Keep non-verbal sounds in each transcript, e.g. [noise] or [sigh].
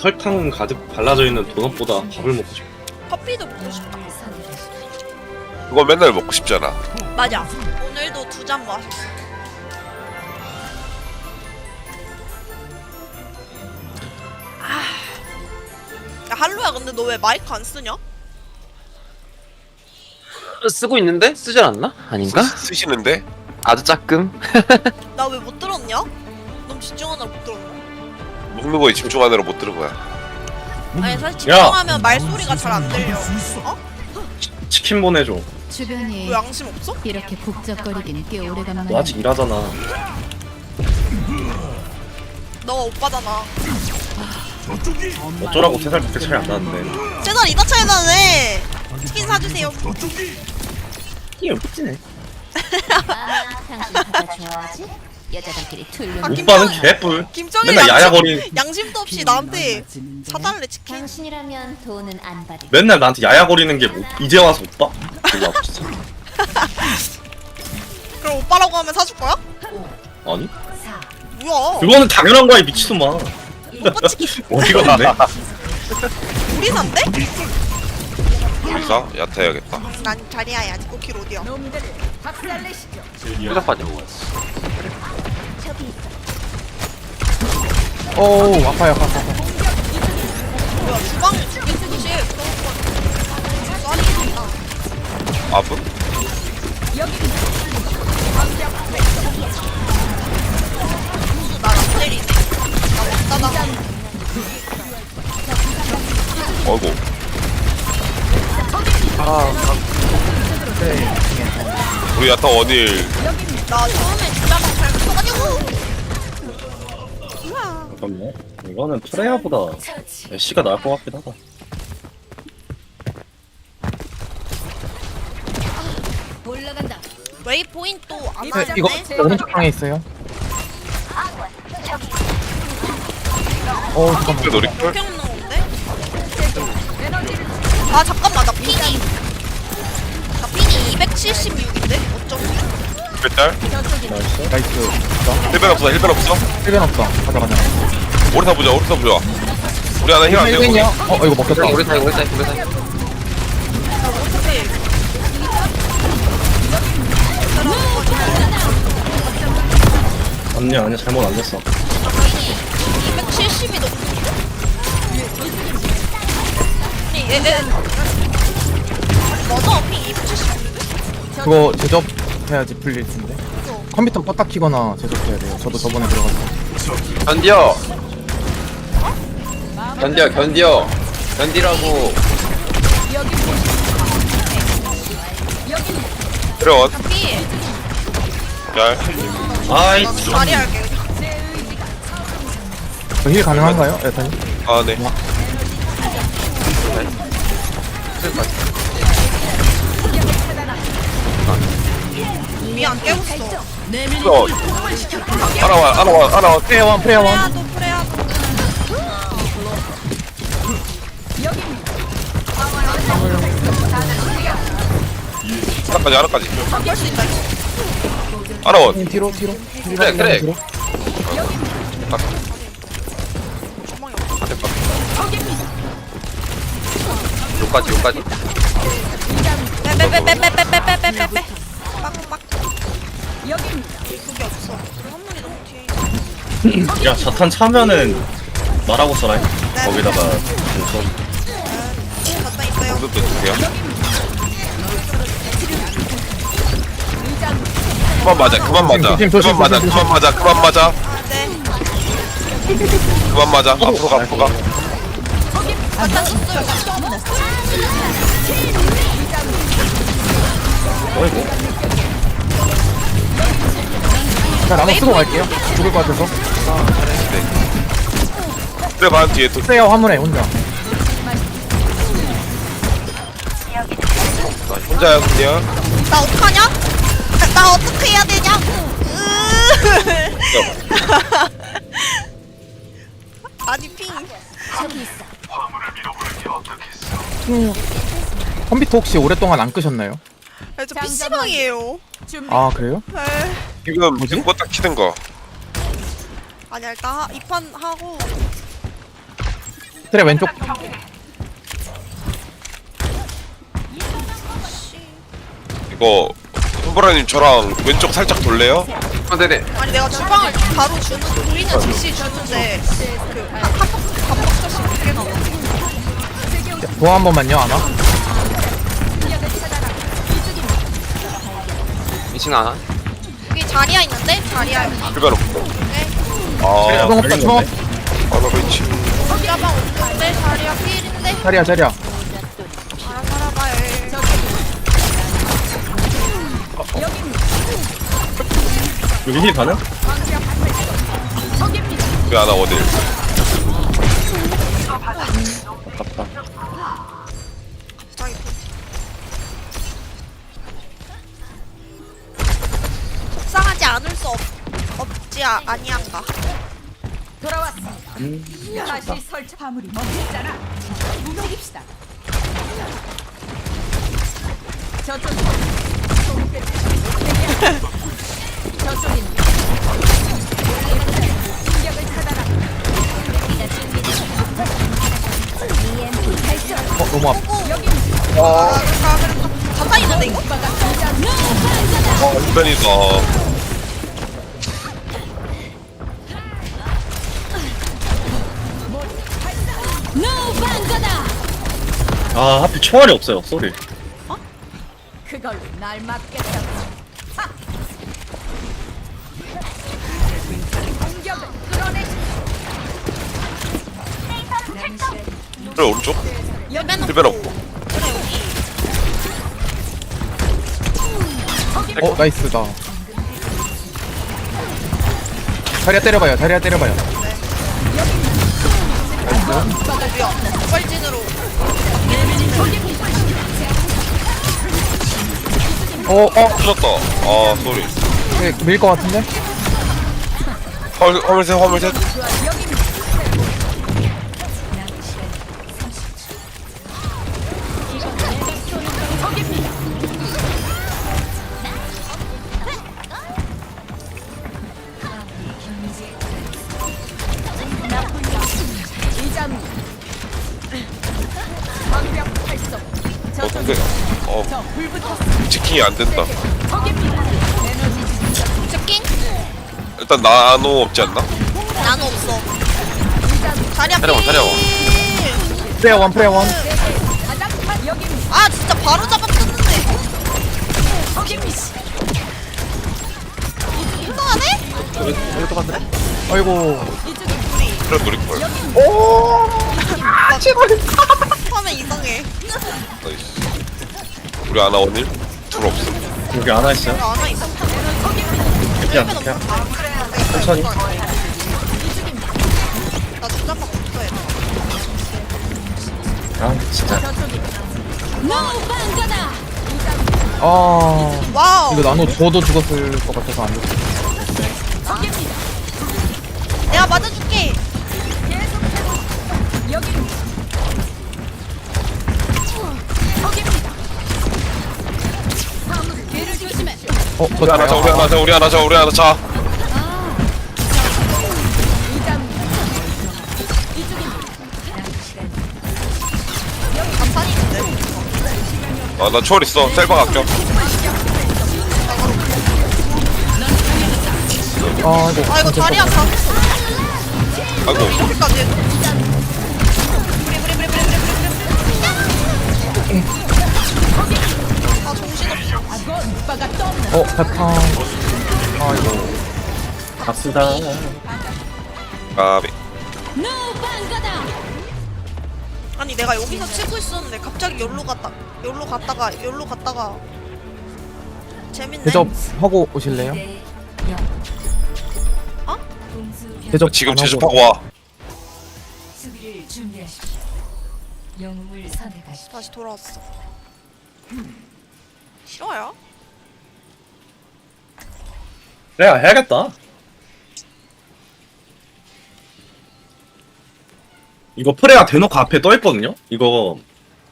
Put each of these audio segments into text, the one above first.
설탕 가득 발라져 있는 도넛보다 밥을 먹고 싶어. 커피도 먹고 싶다. 그거 맨날 먹고 싶잖아. 맞아. 오늘도 두 잔 마셨어. 아. 야, 할로야, 근데 너 왜 마이크 안 쓰냐? 쓰고 있는데 쓰질 않나? 아닌가? 쓰, 쓰시는데? 아주 짜끔. [laughs] 나 왜 못 들었냐? 너무 집중하느라 못 들었나? 먹는 거에 집중하느라 못 들은 거야. 아니, 사실 집중하면 말소리가 잘 안 들려. 어? 치킨 보내줘. 너 주변이 양심 없어? 이렇게 북적거리긴 꽤 오래간만에 너 아직 일하잖아. 너 오빠잖아. 어쩌라고 세 살 밖에 차이 안 나는데. 채널 이다 차이 나네. 치킨 사주세요. 이게 웃기네. [laughs] 아, 당신 바다 좋아하지? 여자들끼리 툴룸 아, 오빠는 개뿔. 김정일 맨날 야야거리. 양심도 없이 나한테 사달래 치킨. 당신이라면 돈은 안 받을 맨날 나한테 야야거리는 게 뭐, 이제 와서 오빠? 몰라 진짜. [laughs] 그럼 오빠라고 하면 사줄 거야? 아니? 뭐야? 그거는 당연한 거야 이 미친놈아. 오빠 치킨 어디가 없네? 우리 산대? 우리사 얕아야겠다. 난 자리야 아직 5킬 어디야? 휴가 빠져. 어우 어, 어, 아파요 아파 아파 아프? 어이구 아 네. 우리 야타 원일 나 처음에 잠깐만. 이거는 프레야보다 애쉬가 나을 것 같긴 하다. 올라간다. 웨이포인트 또안 네. 이거 오른쪽 방에 있어요 어 잠깐만 노리 그렇게 없는 건데? 아 잠깐만 나 핑이 나 핑이 276인데? 어쩜 몇달? 나이스 힐벤 없어 힐벤 없어? 1변 없다 가자 가자 오리사 보자 오리사 보자. 우리 하나 힐안 되고. 1변이요? 어 이거 먹혔다 우리 사이 우리 사이 우리 사이. 아니야 아니야 잘못 안 됐어. 270이 넘는데? 아니 얘 맞아 핑 270인데? 그거 제접 해야지 풀릴 텐데 컴퓨터 껐다 키거나 제접해야 돼요 저도 저번에 들어가서 견디어. 견디어 견디어. 견디라고. 피 잘. 아이 자리 할게 저힐 가능한가요? 여타님? 아 네. 미안 깨웠어 어. 알아와 알아와 알아와. 프레야원 프레야원 프레야도 프레야도 하나까지 하나까지. 할수 있다 알아와. 님 뒤로 뒤로 그래, 그래. 뒤로 없어 요까지 요까지. 빼빼빼빼빼빼빼빼빼빼 빡빡 그게 없어 한 명이 너무 뒤에 있어 야 자탄 차면은 말하고 써라. 거기다가 우선 갔다 있어요 이것도 주세요. 그만 맞아 그만 맞아 조심, 조심, 그만 맞아 조심, 그만 맞아 그만 맞아 네 그만 맞아 앞으로 가 앞으로 가 갔다 어이구. 자 나눠 쓰고 갈게요. 죽을 것 같아서. 그래 봐 뒤에 또. 프레야 화물에 혼자. 혼자야 그냥 나 어떡하냐? 나, 나 어떻게 해야 되냐? 으. 아니 핑. 컴퓨터 혹시 오랫동안 안 끄셨나요? 아, 저 PC방이에요. 아 그래요? 에이 지금 뭐지? 지금 껐다 키는 거. 아니야 일단 하, 이판 하고. 트레 왼쪽. 이거 손보라님 저랑 왼쪽 살짝 돌래요? 어 네네. 아니 내가 주방을 바로 주는 우리는 지시 주는데 그 반복자씩 두개 나와 도와 한 번만요 아마 2층 하나 여기 자리야 있는데? 자리야 여기 주변 없고 네. 아 주방 없다 없 아나 그렇지 자방 없는데? 자리야 필인데? 자리야 자리야 알아 살아봐요 여기 힐 가능? 왜안 하거 아, 아니한가 다시 설치 화물이 멈췄잖아. 움직입시다. 저쪽 저쪽입니다. 공격을 차단하. EMP 발전. 어 너무 아파! 아, 그러면 다, 다 타이는데 이거? 주변이다 노 아 하필 총알이 없어요 쏘리 그걸로 날. 공격을 끌어내지. 그래 오른쪽 주변 없고 어 나이스다 자리야 때려봐요 자리야 때려봐요 빨진으로 어 어. 터졌다. 아 쏘리 밀 것 같은데? 화물 화물셋 화물셋 치킨이 안 된다? 일단 나노 없지 않나? 나는 없어 사려와, 사려와. 프레어 원 프레어 원. 아 진짜 바로 적입니다. 이상하네? 아이고 그래 노릴걸 하면 이상해 나이스 우리 아나 원일 둘 없음. 여기 하나 있어요? 안와 있어. 그냥 그냥. 천천히. 나 주장만 없어야 돼아 진짜. 노 반가다. 아. 와우. 이거 나노 줘도 죽었을 것 같아서 안 됐어. 내가 맞아줄 우리 하나 자 우리 하나 자 우리 하나 자 우리 하나 자. 있는데 아나 초월 있어. 셀방 아껴 아 이거 아 이거 자리야 잡았어 아이고. 이렇게까지. 해도 브리 브리 브리 브리 브리 브리 브리 아 정신없어 어 바탕 아이고 갑시다 까비. 아니 내가 여기서 치고 있었는데 갑자기 여기로 갔다 여기로 갔다가 여기로 갔다가 재밌네 대접 하고 오실래요? 어? 대접 지금 안 하고 제접하고 와 수비를 준비하십시오. 영웅을 선택하십시오. 다시 돌아왔어 싫어요? 그래 해야겠다 이거 프레야 대놓고 앞에 떠있거든요? 이거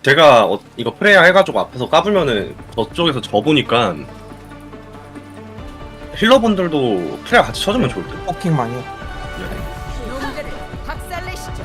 제가 어, 이거 프레야 해가지고 앞에서 까불면은 저쪽에서 져보니까 힐러분들도 프레야 같이 쳐주면 좋을 듯 포킹 많이 해. 놈들을 박살내시죠.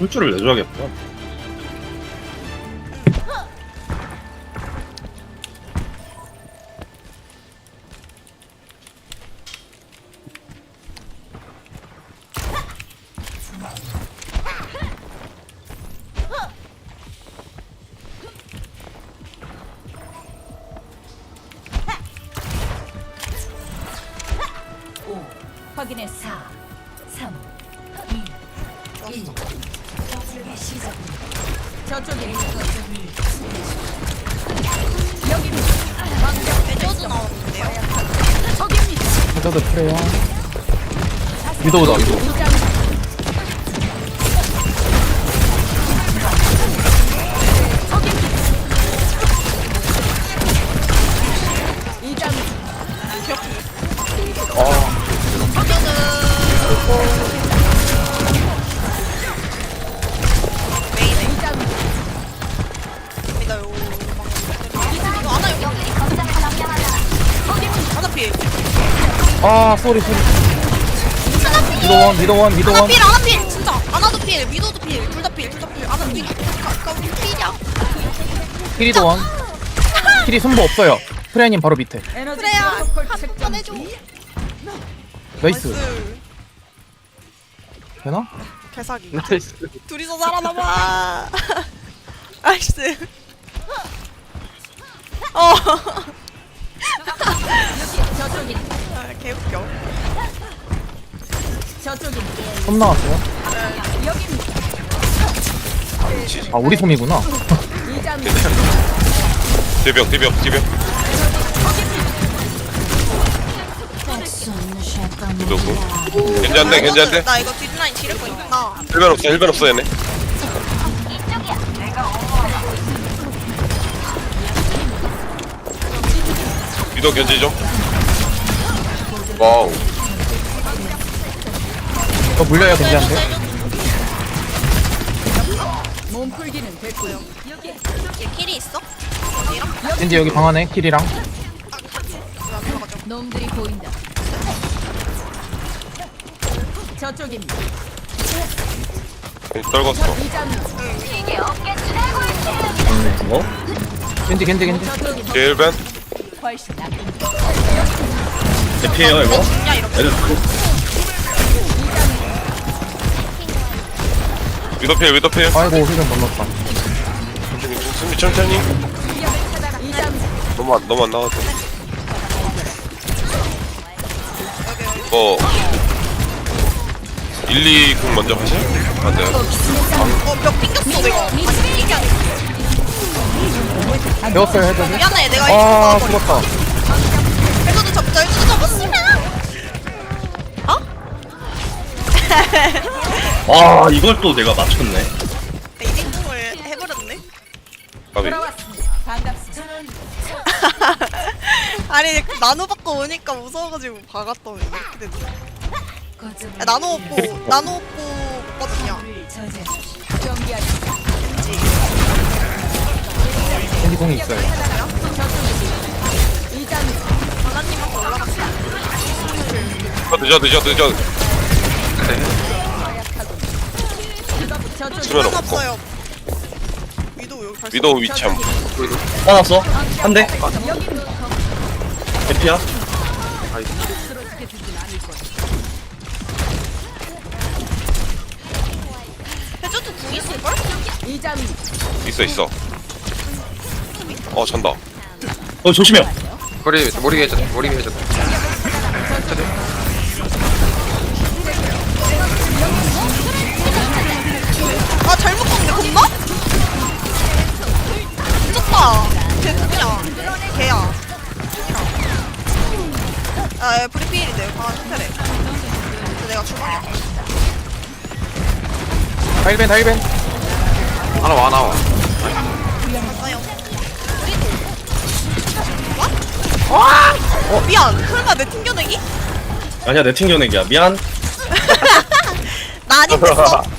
Hul줄을 내줘야겠구나. 확인해 4 해저드 프레야. 위도우다 위도우. 쏘리 쏘리. 위도원 위도원 하나 위도원. 필, 하나 필. 진짜. 하나도 필, 위도도 필, 둘다 필, 둘 다 필. 하나 필. 가까운 필이야. 키리도원. 키리 순보 없어요. 프레야님 바로 밑에. 그래야 한번 해줘. 나이스. 나이스. 되나? 개사기. 나이스 둘이서 살아남아. [laughs] 나이스. [laughs] 어. 아, 개웃겨. 솜 나왔어요. 아 우리 솜이구나. 대벽 대벽 대벽 누구? 괜찮네 괜찮네 나 이거 뒷라인 거 있나? 헬벤 없어 헬벤 없어 얘네 위도 견지 좀 와우 저 물려요 괜찮은데? 얘 킬이 있어? 어디랑? 왠지 여기 방 안에 들어가죠? 놈들이 보인다. 저쪽입니다. 떨궜어 어? 겐지 겐지 겐지. 제 헬벤 훨씬 낫. 대피해요 이거? 이렇게. 애들 위도 필 위도 필 아이고 힐좀 넘었다. 승리 천천히 너무 안 너무 안 나와도 이거 1, 2궁 먼저 하실? 안 돼요 내가. 핑이 아니고. 배웠어요. 미안해 내가 아 이거 죽었다. 잡자 해줘도 잡았으면. 어? [laughs] 아 이걸 또 내가 맞췄네. 이딩공을 해버렸네. 가비 반갑습니다. 아니 나노 받고 오니까 무서워가지고 박았더니 이렇게 됐네. 야, 나노 없고 나노 없고. 경계하십시오. 겐지 공이 있어요. 늦어 늦어 늦어 수면 시간 없고 없어요. 위도 여기 발소. 위도 위참 화났어? 한 대? 대피야? 해줘도 궁 있을 걸? 있어 있어 어 잔다 어 조심해요. 머리 머리 해줘 머리 해줘 아 미쳤다. 걔 누구냐? 걔야. 아, 얘 브리필인데 스펠에. 근데 내가 주방이야. 다일벤 다일벤. 하나 와 나와. 와? 어, 미안. 설마 내 튕겨내기? 아니야 내 튕겨내기야. 미안. [laughs] 나 아닌데어 [laughs]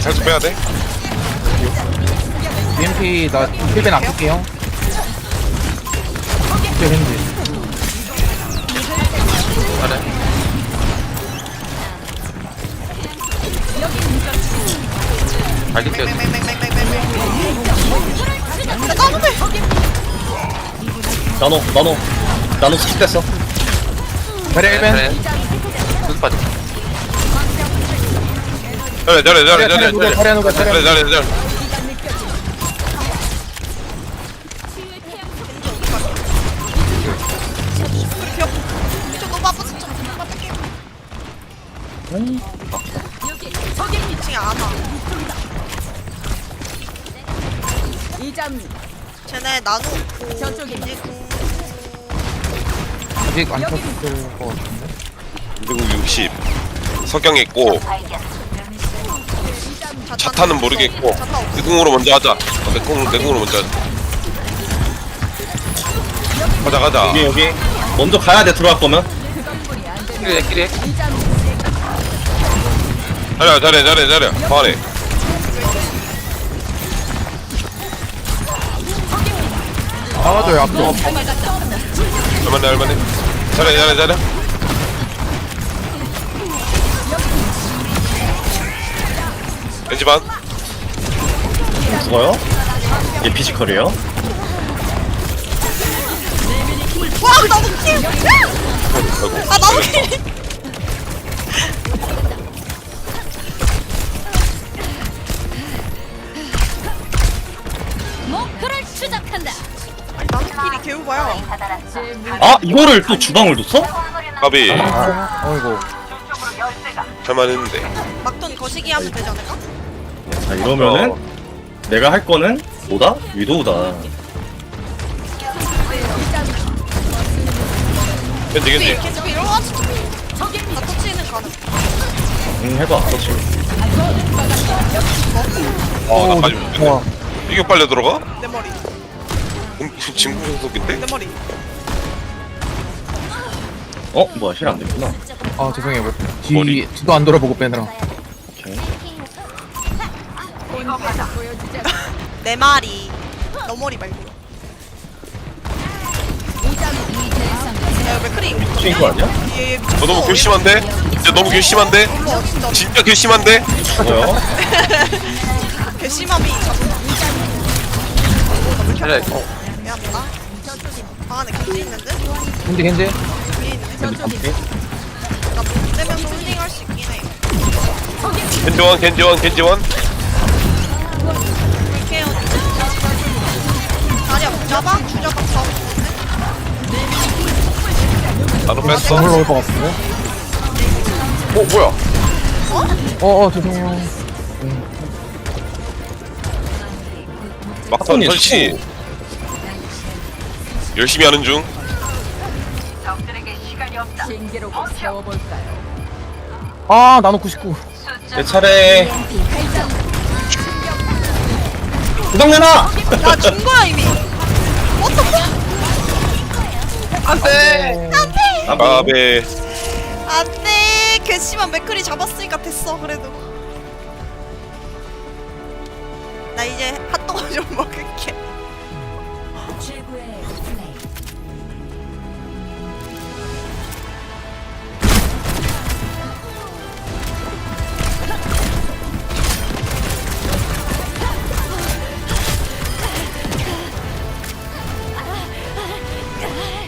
살짝 빼야 돼. BMP 나 힐벤 아낄게요. 잘해. 알겠지 맹맹맹맹맹맹맹. 나 까는데. 나노 나노. 나노 스킵됐어. 자리 힐벤. 잘해 잘해 잘해 잘해 자리 잘해 잘해 잘해 자리 잘해 잘해 우리 귀엽. 저 너무 아파서 좀 빡빡해. 2층에 안 와. 이점 쟤네 나누고 저쪽에. 이제 궁. 아직 안 쳤을 것 같은데 그리고 60 석경 있고 자탄은 모르겠고. 내 궁으로 먼저 하자. 어, 내 궁으로 내 궁으로 먼저 하자. 가자 가자. 여기 여기. 먼저 가야 돼 들어갈 거면. 끼리해 끼리해 잘해 잘해 잘해 잘해. 방안에 나와줘요. 앞으로 얼마네 얼마네 잘해 잘해 잘해 벤지반 죽어요 얘 피지컬이에요 와 나도 킬. 아 나도 킬. 목표를 추적한다. 아니 나도 킬이 개우봐요. 아 이거를 또 주방을 뒀어? 까비 아, 어이구 할만했는데 막돈 거시기 하면 되지 않을까? 자 이러면은 내가 할 거는 뭐다? 위도우다 겐지 겐지 계속 이러고 하지. 나 터치는 가능. 응 해봐 그렇지 어나 빠지 못했네 와 이게 빨려 들어가? 내 머리. 음, 진구 소속인데? 내 머리. 어? 뭐야 힐안 됐구나 아 죄송해요 뭐, 머리. 뒤, 뒤도 안 돌아보고 빼느라 [laughs] 내 말이. 너 머리 말고. 야 맥크리. 미친 거 아니야? 얘 너 너무 괘씸한데? 진짜 너무 괘씸한데? 어, 진짜 괘씸한데? 뭐야? [laughs] 괘씸함이 잘해 어 미안합니다. 방 안에 겐지 있는데? 핸드 핸드 위에 있는데? 나 떼면서 홀딩할 수 있긴 해. 겐지원 겐지원 겐지원 잡아? 주저박 잡았는데? 나도 뺐어. 정글로 올것 같은데? 어 뭐야? 어 어 죄송해요. 막판 설치 열심히 하는 중? 아 나노 99 내 차례. 구덩 내놔! 나준 거야 이미. 안돼. 안돼. 아베. 안돼. 괘씸한 맥클이 잡았으니까 됐어 그래도. 나 이제 핫도그 좀 먹을게. 최고의